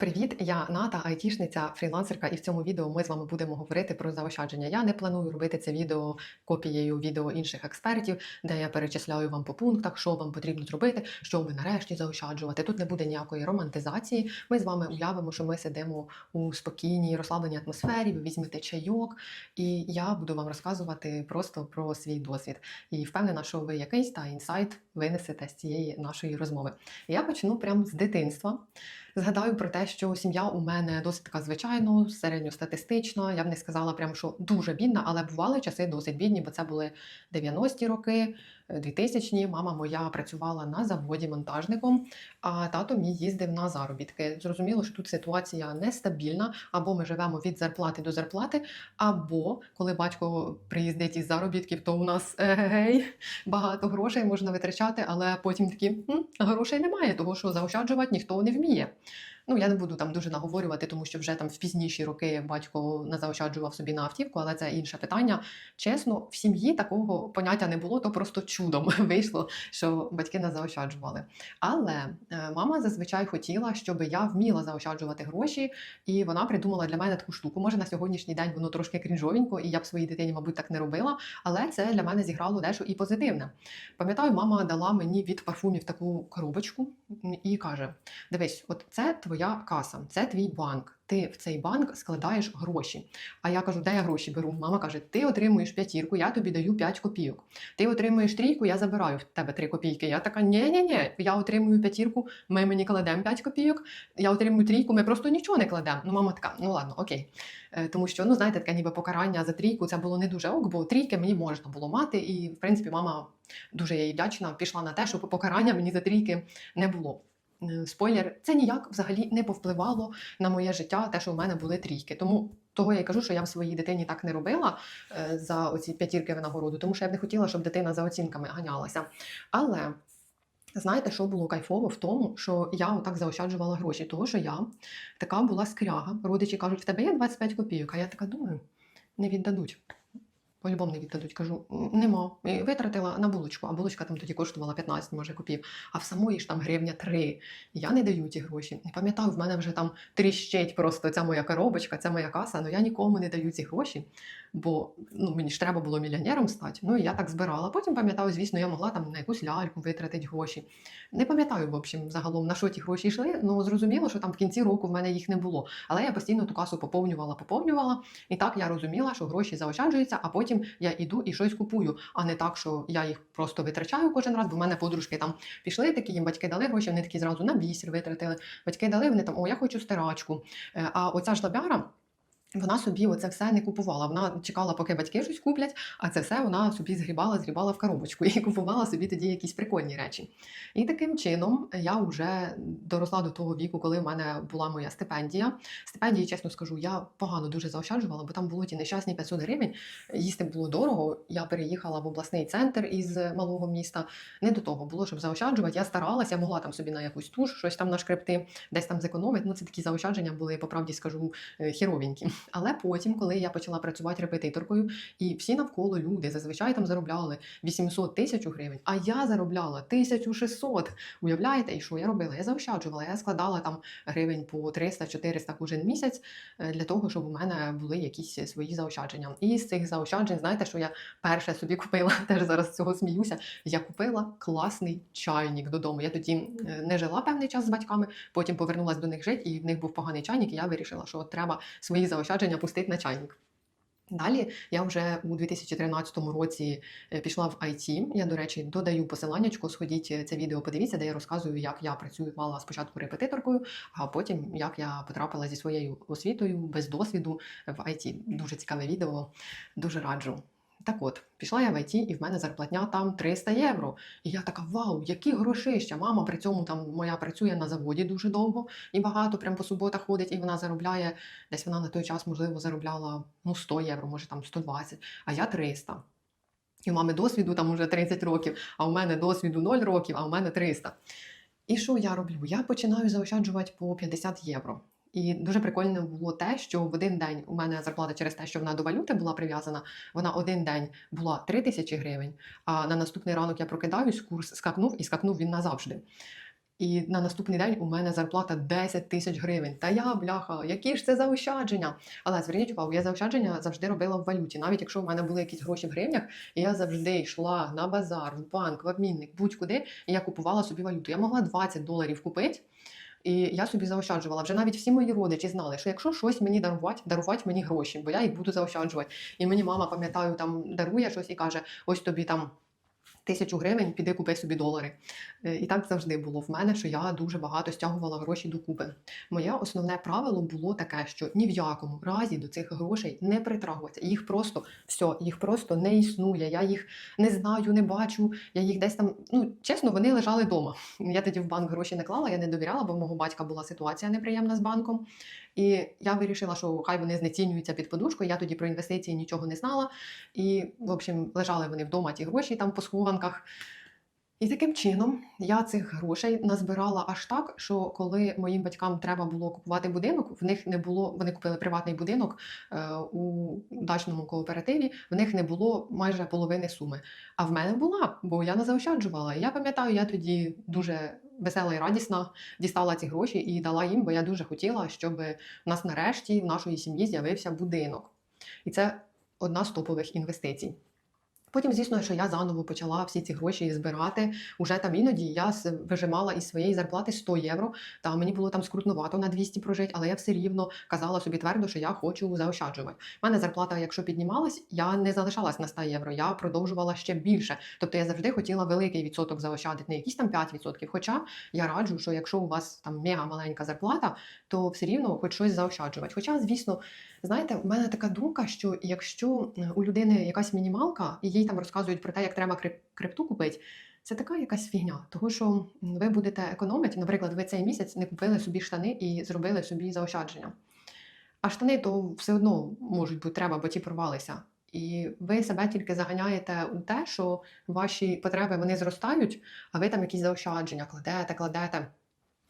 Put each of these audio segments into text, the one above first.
Привіт, я Ната, айтішниця, фрілансерка, і в цьому відео ми з вами будемо говорити про заощадження. Я не планую робити це відео копією відео інших експертів, де я перечисляю вам по пунктах, що вам потрібно зробити, щоб нарешті заощаджувати. Тут не буде ніякої романтизації. Ми з вами уявимо, що ми сидимо у спокійній, розслабленій атмосфері. Ви візьмете чайок, і я буду вам розказувати просто про свій досвід. І впевнена, що ви якийсь та інсайт винесете з цієї нашої розмови. Я почну прямо з дитинства. Згадаю про те, що сім'я у мене досить така звичайно, середньостатистична. Я б не сказала прямо, що дуже бідна, але бували часи досить бідні, бо це були 90-ті роки, 2000-ні. Мама моя працювала на заводі монтажником, а тато мій їздив на заробітки. Зрозуміло, що тут ситуація нестабільна, або ми живемо від зарплати до зарплати, або коли батько приїздить із заробітків, то у нас егей, багато грошей можна витрачати, але потім такі «М, грошей немає, того що заощаджувати ніхто не вміє. Ну, я не буду там дуже наговорювати, тому що вже там в пізніші роки батько не заощаджував собі на автівку, але це інше питання. Чесно, в сім'ї такого поняття не було, то просто чудом вийшло, що батьки не заощаджували. Але е, мама зазвичай хотіла, щоб я вміла заощаджувати гроші, і вона придумала для мене таку штуку. Може, на сьогоднішній день воно трошки крінжовенько, і я б своїй дитині, мабуть, так не робила. Але це для мене зіграло дещо і позитивне. Пам'ятаю, мама дала мені від парфумів таку коробочку і каже: Дивись, от це твоя каса, це твій банк. Ти в цей банк складаєш гроші. А я кажу, де я гроші беру? Мама каже: ти отримуєш п'ятірку, я тобі даю 5 копійок. Ти отримуєш трійку, я забираю в тебе 3 копійки. Я така, ні ні ні я отримую п'ятірку, ми мені кладемо 5 копійок, я отримую трійку, ми просто нічого не кладемо. Ну, мама така, ну ладно, окей. Е, Тому що, ну знаєте, таке ніби покарання за трійку це було не дуже ок, бо трійки мені можна було мати, і в принципі мама дуже їй вдячна, пішла на те, щоб покарання мені за трійки не було. Е, Спойлер, це ніяк взагалі не повпливало на моє життя, те, що в мене були трійки. Тому того я й кажу, що я в своїй дитині так не робила е, за оці п'ятірки винагороду, тому що я б не хотіла, щоб дитина за оцінками ганялася. Але знаєте, що було кайфово в тому, що я отак заощаджувала гроші, тому що я така була скряга. Родичі кажуть, в тебе є 25 копійок, а я така думаю, не віддадуть. По-любому не віддадуть. Кажу, нема. І витратила на булочку, а булочка там тоді коштувала 15, може, копів. А в самої ж там гривня 3. Я не даю ті гроші. І пам'ятаю, в мене вже там тріщить просто ця моя коробочка, ця моя каса, але я нікому не даю ці гроші, бо ну, мені ж треба було мільйонером стати. Ну і я так збирала. Потім пам'ятаю, звісно, я могла там на якусь ляльку витратити гроші. Не пам'ятаю, в общем, загалом на що ті гроші йшли. Ну зрозуміло, що там в кінці року в мене їх не було. Але я постійно ту касу поповнювала, поповнювала. І так я розуміла, що гроші заощаджуються, а потім я іду і щось купую, а не так, що я їх просто витрачаю кожен раз, бо в мене подружки там пішли такі, їм батьки дали гроші, вони такі зразу на бісер витратили. Батьки дали, вони там, о, я хочу стирачку. Е, А оця жлобяра. Вона собі оце все не купувала. Вона чекала, поки батьки щось куплять, а це все вона собі згрібала, згрібала в коробочку і купувала собі тоді якісь прикольні речі. І таким чином я вже доросла до того віку, коли в мене була моя стипендія. Стипендії, чесно скажу, я погано дуже заощаджувала, бо там було ті нещасні 500 гривень. Їсти було дорого. Я переїхала в обласний центр із малого міста. Не до того було, щоб заощаджувати. Я старалася, я могла там собі на якусь туш, щось там нашкребти, десь там зекономити. Ну це такі заощадження були, по правді скажу, е, херовенькі. Але потім, коли я почала працювати репетиторкою, і всі навколо люди зазвичай там заробляли 800 тисяч гривень, а я заробляла 1600. Уявляєте, і що я робила? Я заощаджувала, я складала там гривень по 300-400 кожен місяць е, для того, щоб у мене були якісь свої заощадження. І з цих заощаджень, знаєте, що я перше собі купила, теж зараз з цього сміюся. Я купила класний чайник додому. Я тоді е, не жила певний час з батьками, потім повернулася до них жити, і в них був поганий чайник, і я вирішила, що треба свої заощадження пустити на чайник. Далі я вже у 2013 році е, пішла в IT. Я, до речі, додаю посиланнячку, сходіть е, це відео, подивіться, де я розказую, як я працювала спочатку репетиторкою, а потім як я потрапила зі своєю освітою без досвіду в IT. Дуже цікаве відео, дуже раджу. Так от, пішла я в ІТ, і в мене зарплатня там 300 євро. І я така, вау, які грошища. Мама при цьому там моя працює на заводі дуже довго і багато, прям по суботах ходить, і вона заробляє, десь вона на той час, можливо, заробляла ну, 100 євро, може там 120, а я 300. І у мами досвіду там уже 30 років, а у мене досвіду 0 років, а у мене 300. І що я роблю? Я починаю заощаджувати по 50 євро. І дуже прикольно було те, що в один день у мене зарплата через те, що вона до валюти була прив'язана, вона один день була 3 тисячі гривень, а на наступний ранок я прокидаюсь, курс скакнув і скакнув він назавжди. І на наступний день у мене зарплата 10 тисяч гривень. Та я, бляха, які ж це заощадження? Але зверніть увагу, я заощадження завжди робила в валюті. Навіть якщо в мене були якісь гроші в гривнях, я завжди йшла на базар, в банк, в обмінник, будь-куди, і я купувала собі валюту. Я могла 20 доларів купити. І я собі заощаджувала. Вже навіть всі мої родичі знали, що якщо щось мені дарувати, дарувати мені гроші, бо я їх буду заощаджувати. І мені мама, пам'ятаю, там дарує щось і каже: ось тобі там. Тисячу гривень піди купи собі долари. Е, І так завжди було в мене, що я дуже багато стягувала гроші докупи. Моє основне правило було таке, що ні в якому разі до цих грошей не притрагуватися. Їх просто все, їх просто не існує. Я їх не знаю, не бачу. Я їх десь там. Ну чесно, вони лежали вдома. Я тоді в банк гроші не клала, я не довіряла, бо в мого батька була ситуація неприємна з банком. І я вирішила, що хай вони знецінюються під подушкою. Я тоді про інвестиції нічого не знала. І, в общем, лежали вони вдома ті гроші там по схованках. І таким чином я цих грошей назбирала аж так, що коли моїм батькам треба було купувати будинок, в них не було. Вони купили приватний будинок е, у дачному кооперативі. В них не було майже половини суми. А в мене була, бо я не заощаджувала. Я пам'ятаю, я тоді дуже весела і радісна дістала ці гроші і дала їм, бо я дуже хотіла, щоб в нас нарешті в нашої сім'ї з'явився будинок. І це одна з топових інвестицій. Потім, звісно, що я заново почала всі ці гроші збирати. Уже там іноді я вижимала із своєї зарплати 100 євро. Та мені було там скрутнувато на 200 прожити, але я все рівно казала собі твердо, що я хочу заощаджувати. У мене зарплата, якщо піднімалась, я не залишалась на 100 євро, я продовжувала ще більше. Тобто я завжди хотіла великий відсоток заощадити, не якісь там 5%. Хоча я раджу, що якщо у вас там мега маленька зарплата, то все рівно хоч щось заощаджувати. Хоча, звісно, знаєте, в мене така думка, що якщо е, у людини якась мінімалка, і їй там розказують про те, як треба крип- крипту купити. Це така якась фігня, тому що ви будете економити. Наприклад, ви цей місяць не купили собі штани і зробили собі заощадження. А штани то все одно можуть бути треба, бо ті порвалися. І ви себе тільки заганяєте у те, що ваші потреби вони зростають, а ви там якісь заощадження кладете, кладете.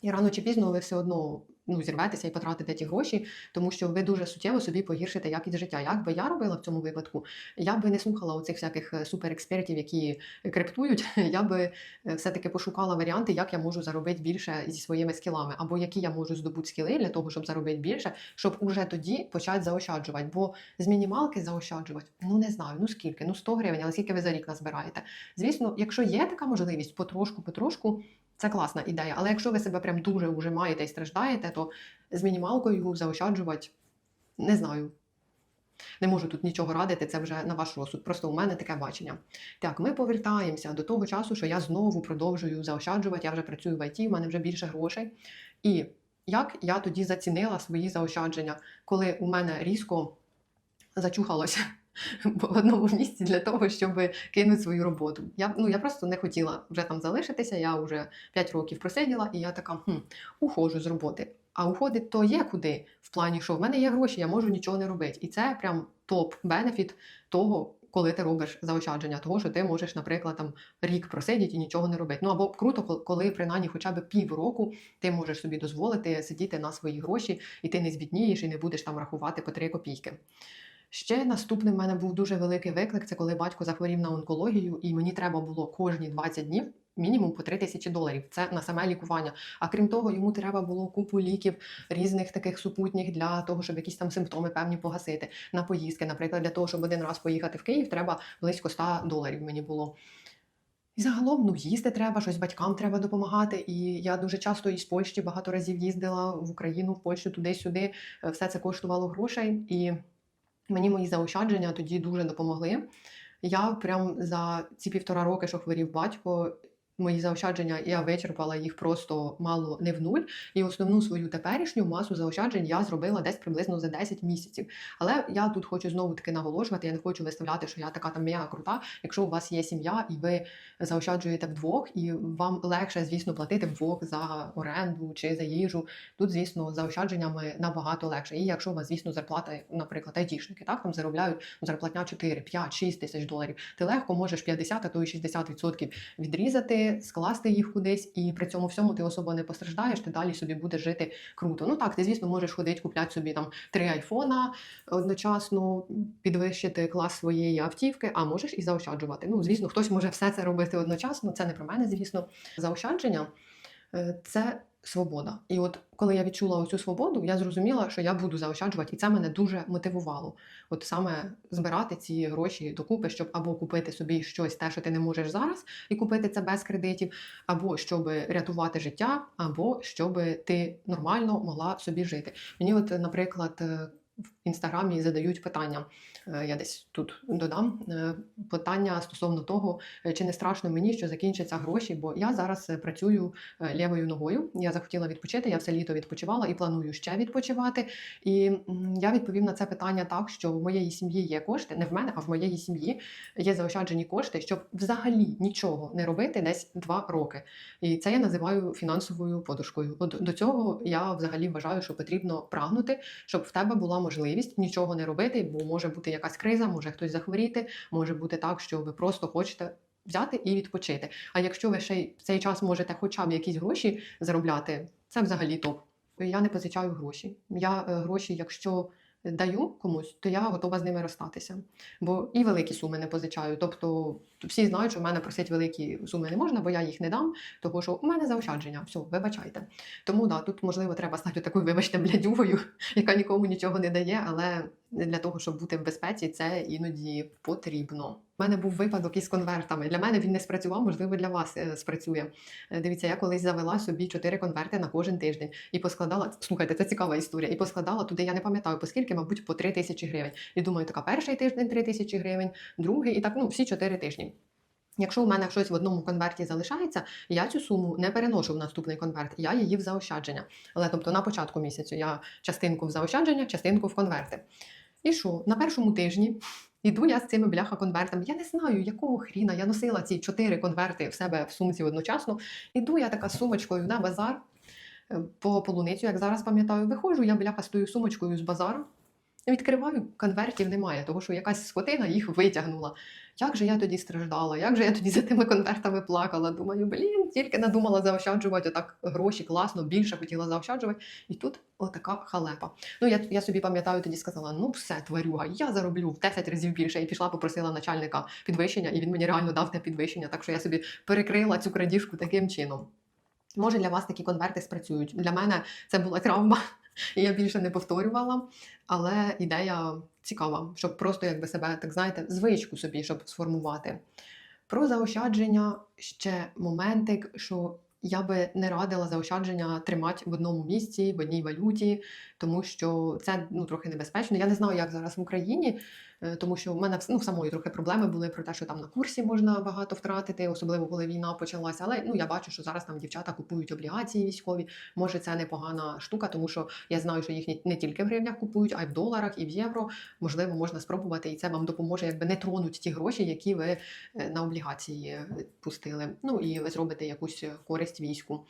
І рано чи пізно ви все одно ну, зірветеся і потратите ті гроші, тому що ви дуже суттєво собі погіршите якість життя. Як би я робила в цьому випадку, я би не слухала оцих всяких е, суперекспертів, які криптують. Я би е, все-таки пошукала варіанти, як я можу заробити більше зі своїми скілами, або які я можу здобути скіли для того, щоб заробити більше, щоб уже тоді почати заощаджувати. Бо з мінімалки заощаджувати, ну не знаю, ну скільки, ну 100 гривень, але скільки ви за рік назбираєте. Звісно, якщо є така можливість, потрошку, потрошку. Це класна ідея, але якщо ви себе прям дуже вже маєте і страждаєте, то з мінімалкою заощаджувати не знаю. Не можу тут нічого радити, це вже на ваш розсуд. Просто у мене таке бачення. Так, ми повертаємося до того часу, що я знову продовжую заощаджувати. Я вже працюю в ІТ, у мене вже більше грошей. І як я тоді зацінила свої заощадження, коли у мене різко зачухалося в одному місці для того, щоб кинути свою роботу. Я, ну, я просто не хотіла вже там залишитися, я вже 5 років просиділа, і я така хм, ухожу з роботи. А уходить то є куди, в плані, що в мене є гроші, я можу нічого не робити. І це прям топ-бенефіт того, коли ти робиш заощадження, того, що ти можеш, наприклад, там рік просидіти і нічого не робити. Ну або круто, коли принаймні хоча б півроку ти можеш собі дозволити сидіти на свої гроші, і ти не збіднієш і не будеш там рахувати по 3 копійки. Ще наступним в мене був дуже великий виклик. Це коли батько захворів на онкологію, і мені треба було кожні 20 днів мінімум по 3 тисячі доларів. Це на саме лікування. А крім того, йому треба було купу ліків різних таких супутніх для того, щоб якісь там симптоми певні погасити на поїздки. Наприклад, для того, щоб один раз поїхати в Київ, треба близько 100 доларів мені було. І загалом ну, їсти треба, щось батькам треба допомагати. І я дуже часто із Польщі багато разів їздила в Україну, в Польщу, туди-сюди. Е, Все це коштувало грошей. І мені мої заощадження тоді дуже допомогли. Я прям за ці півтора роки, що хворів батько, мої заощадження я вичерпала їх просто мало не в нуль. І основну свою теперішню масу заощаджень я зробила десь приблизно за 10 місяців. Але я тут хочу знову таки наголошувати. Я не хочу виставляти, що я така там мега крута. Якщо у вас є сім'я і ви заощаджуєте вдвох, і вам легше, звісно, платити вдвох за оренду чи за їжу. Тут, звісно, заощадженнями набагато легше. І якщо у вас, звісно, зарплата, наприклад, айтішники, так там заробляють ну, зарплатня 4, 5, 6 тисяч доларів. Ти легко можеш 50, а то і 60% відрізати, скласти їх кудись, і при цьому всьому ти особо не постраждаєш, ти далі собі будеш жити круто. Ну так, ти, звісно, можеш ходити, купляти собі там три айфона одночасно, підвищити клас своєї автівки, а можеш і заощаджувати. Ну, звісно, хтось може все це робити одночасно. Це не про мене, звісно, заощадження. е, це свобода. І от коли я відчула оцю свободу, я зрозуміла, що я буду заощаджувати, і це мене дуже мотивувало. От саме збирати ці гроші докупи, щоб або купити собі щось, те, що ти не можеш зараз, і купити це без кредитів, або щоб рятувати життя, або щоб ти нормально могла собі жити. Мені, от, наприклад, в інстаграмі задають питання. е, Я десь тут додам е, питання стосовно того, е, чи не страшно мені, що закінчаться гроші, бо я зараз працюю лівою ногою. Я захотіла відпочити, я все літо відпочивала і планую ще відпочивати. І я відповів на це питання так, що в моєї сім'ї є кошти, не в мене, а в моєї сім'ї є заощаджені кошти, щоб взагалі нічого не робити десь два роки. І це я називаю фінансовою подушкою. От до цього я взагалі вважаю, що потрібно прагнути, щоб в тебе була можливість нічого не робити, бо може бути якась криза, може хтось захворіти, може бути так, що ви просто хочете. Взяти і відпочити. А якщо ви ще й в цей час можете хоча б якісь гроші заробляти, це взагалі топ. Я не позичаю гроші. Я е, гроші, якщо даю комусь, то я готова з ними розстатися. Бо і великі суми не позичаю. Тобто всі знають, що в мене просить великі суми не можна, бо я їх не дам, тому що у мене заощадження. Все, вибачайте. Тому да, тут можливо треба стати такою, вибачте, блядюгою, яка нікому нічого не дає, але для того, щоб бути в безпеці, це іноді потрібно. У мене був випадок із конвертами. Для мене він не спрацював, можливо, для вас е, спрацює. Е, Дивіться, я колись завела собі чотири конверти на кожен тиждень і поскладала. Слухайте, це цікава історія. І поскладала туди, я не пам'ятаю, поскільки, мабуть, по три тисячі гривень. І думаю, така перший тиждень три тисячі гривень, другий і так, ну всі чотири тижні. Якщо у мене щось в одному конверті залишається, я цю суму не переношу в наступний конверт, я її в заощадження. Але тобто на початку місяцю я частинку в заощадження, частинку в конверти. І що? На першому тижні іду я з цими бляха конвертами. Я не знаю, якого хріна я носила ці чотири конверти в себе в сумці одночасно. Іду я така сумочкою на базар е, по полуницю, як зараз пам'ятаю, виходжу, я бляха з тою сумочкою з базару. Відкриваю, конвертів немає, тому що якась скотина їх витягнула. Як же я тоді страждала, як же я тоді за тими конвертами плакала? Думаю, блін, тільки надумала заощаджувати отак гроші, класно, більше хотіла заощаджувати. І тут отака халепа. Ну, я, я собі пам'ятаю, тоді сказала: ну все, тварюга, я зароблю в 10 разів більше. І пішла, попросила начальника підвищення, і він мені реально дав те підвищення. Так що я собі перекрила цю крадіжку таким чином. Може, для вас такі конверти спрацюють. Для мене це була травма, я більше не повторювала. Але ідея цікава, щоб просто якби себе, так знаєте, звичку собі, щоб сформувати. Про заощадження ще моментик, що я би не радила заощадження тримати в одному місці, в одній валюті, тому що це ну, трохи небезпечно. Я не знаю, як зараз в Україні, тому що в мене ну, самої трохи проблеми були про те, що там на курсі можна багато втратити, особливо коли війна почалася. Але ну, я бачу, що зараз там дівчата купують облігації військові. Може, це непогана штука, тому що я знаю, що їх не- не тільки в гривнях купують, а й в доларах, і в євро. Можливо, можна спробувати, і це вам допоможе, якби не тронуть ті гроші, які ви е, на облігації е, пустили. Ну і ви зробите якусь користь війську.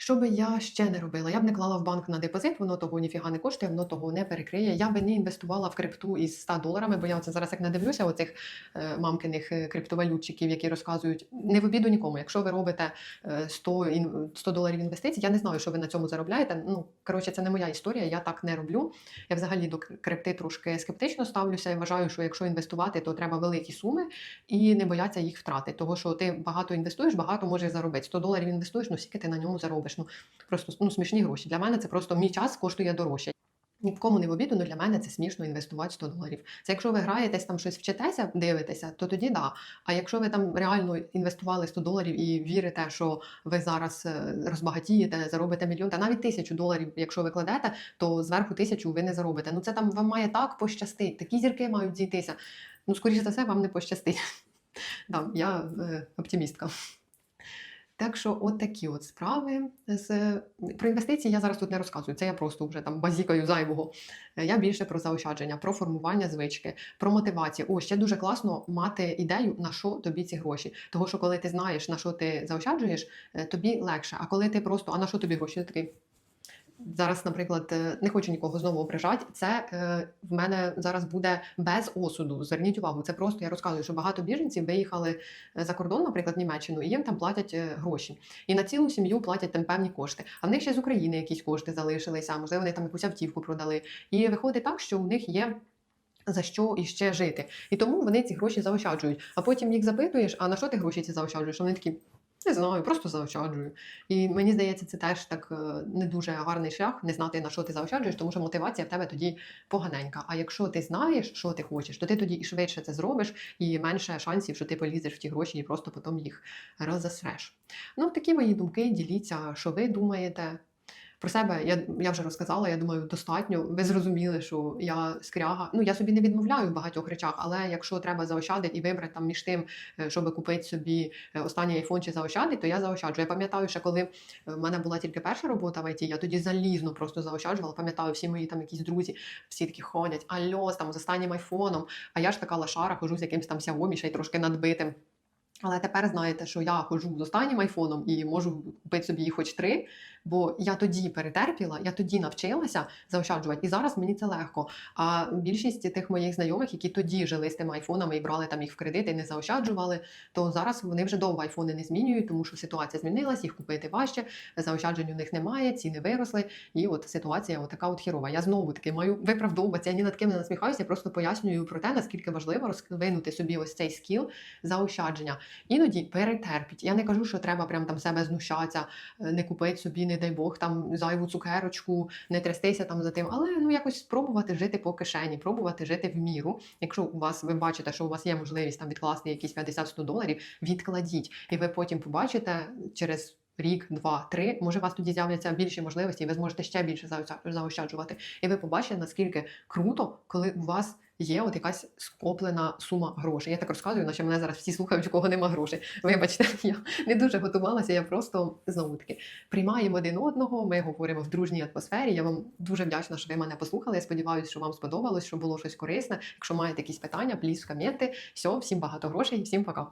Що би я ще не робила? Я б не клала в банк на депозит, воно того ніфіга не коштує, воно того не перекриє. Я би не інвестувала в крипту із 100 доларами, бо я оце зараз як не дивлюся оцих е, мамкиних е, криптовалютчиків, які розказують не в обіду нікому. Якщо ви робите е, 100, ін- 100 доларів інвестицій, я не знаю, що ви на цьому заробляєте. Ну коротше, це не моя історія, я так не роблю. Я взагалі до крипти трошки скептично ставлюся і вважаю, що якщо інвестувати, то треба великі суми і не бояться їх втратити. Того, що ти багато інвестуєш, багато можеш заробити. 100 доларів інвестуєш, ну скільки ти на ньому заробиш. Ну просто ну смішні гроші. Для мене це просто мій час коштує дорожче. Ні в кому не в обіду, але для мене це смішно інвестувати 100 доларів. Це якщо ви граєтесь там щось вчитеся, дивитеся, то тоді да. А якщо ви там реально інвестували 100 доларів і вірите, що ви зараз е, розбагатієте, заробите мільйон, та навіть тисячу доларів, якщо ви кладете, то зверху тисячу ви не заробите. Ну це там вам має так пощастить. Такі зірки мають зійтися. Ну, скоріше за все, вам не пощастить. Да, я е, оптимістка. Так що, от такі от справи. З... Про інвестиції я зараз тут не розказую. Це я просто вже там базікаю зайвого. Я більше про заощадження, про формування звички, про мотивацію. О, ще дуже класно мати ідею, на що тобі ці гроші. Того, що коли ти знаєш, на що ти заощаджуєш, е, тобі легше. А коли ти просто, а на що тобі гроші? Ти такий. Зараз, наприклад, е, не хочу нікого знову ображати. Це е, в мене зараз буде без осуду. Зверніть увагу, це просто я розказую, що багато біженців виїхали е, за кордон, наприклад, в Німеччину, і їм там платять гроші. І на цілу сім'ю платять там певні кошти. А в них ще з України якісь кошти залишилися, можливо, вони там якусь автівку продали. І виходить так, що у них є. За що іще жити, і тому вони ці гроші заощаджують. А потім їх запитуєш, а на що ти гроші ці заощаджуєш? Вони такі, Не знаю, просто заощаджую. І мені здається, це теж так е, не дуже гарний шлях не знати на що ти заощаджуєш, тому що мотивація в тебе тоді поганенька. А якщо ти знаєш, що ти хочеш, то ти тоді і швидше це зробиш, і менше шансів, що ти полізеш в ті гроші і просто потім їх розосреш. Ну, такі мої думки. Діліться, що ви думаєте. Про себе я, я вже розказала, я думаю, достатньо. Ви зрозуміли, що я скряга. Ну я собі не відмовляю в багатьох речах, але якщо треба заощадити і вибрати там між тим, е, щоб купити собі е, останній айфон чи заощадити, то я заощаджую. Я пам'ятаю, що коли е, в мене була тільки перша робота в ІТ, я тоді залізно просто заощаджувала. Пам'ятаю, всі мої там якісь друзі, всі такі ходять, альо, там з останнім айфоном. А я ж така лошара, хожу з якимсь там Xiaomi, ще й трошки надбитим. Але тепер знаєте, що я ходжу з останнім айфоном і можу купити собі їх хоч три, бо я тоді перетерпіла, я тоді навчилася заощаджувати, і зараз мені це легко. А більшість тих моїх знайомих, які тоді жили з тими айфонами і брали там їх в кредити, не заощаджували, то зараз вони вже довго айфони не змінюють, тому що ситуація змінилась, їх купити важче, заощаджень у них немає, ціни виросли, і от ситуація така от хірова. Я знову таки маю виправдовуватися, я ні над ким не насміхаюся, просто пояснюю про те, наскільки важливо розвинути собі ось цей скіл заощадження. Іноді перетерпіть. Я не кажу, що треба прям там себе знущатися, е, не купити собі, не дай Бог, там зайву цукерочку, не трястися там за тим, але ну якось спробувати жити по кишені, пробувати жити в міру. Якщо у вас ви бачите, що у вас є можливість там відкласти якісь 50-100 доларів, відкладіть, і ви потім побачите через. Рік, два, три, може, у вас тоді з'являться більші можливості, і ви зможете ще більше заоща- заощаджувати. І ви побачите, наскільки круто, коли у вас є от якась скоплена сума грошей. Я так розказую, наче мене зараз всі слухають, у кого нема грошей. Вибачте, я не дуже готувалася. Я просто знову таки приймаємо один одного. Ми говоримо в дружній атмосфері. Я вам дуже вдячна, що ви мене послухали. Я сподіваюся, що вам сподобалось, що було щось корисне. Якщо маєте якісь питання, пліз в коменти. Все, всім багато грошей, всім пока.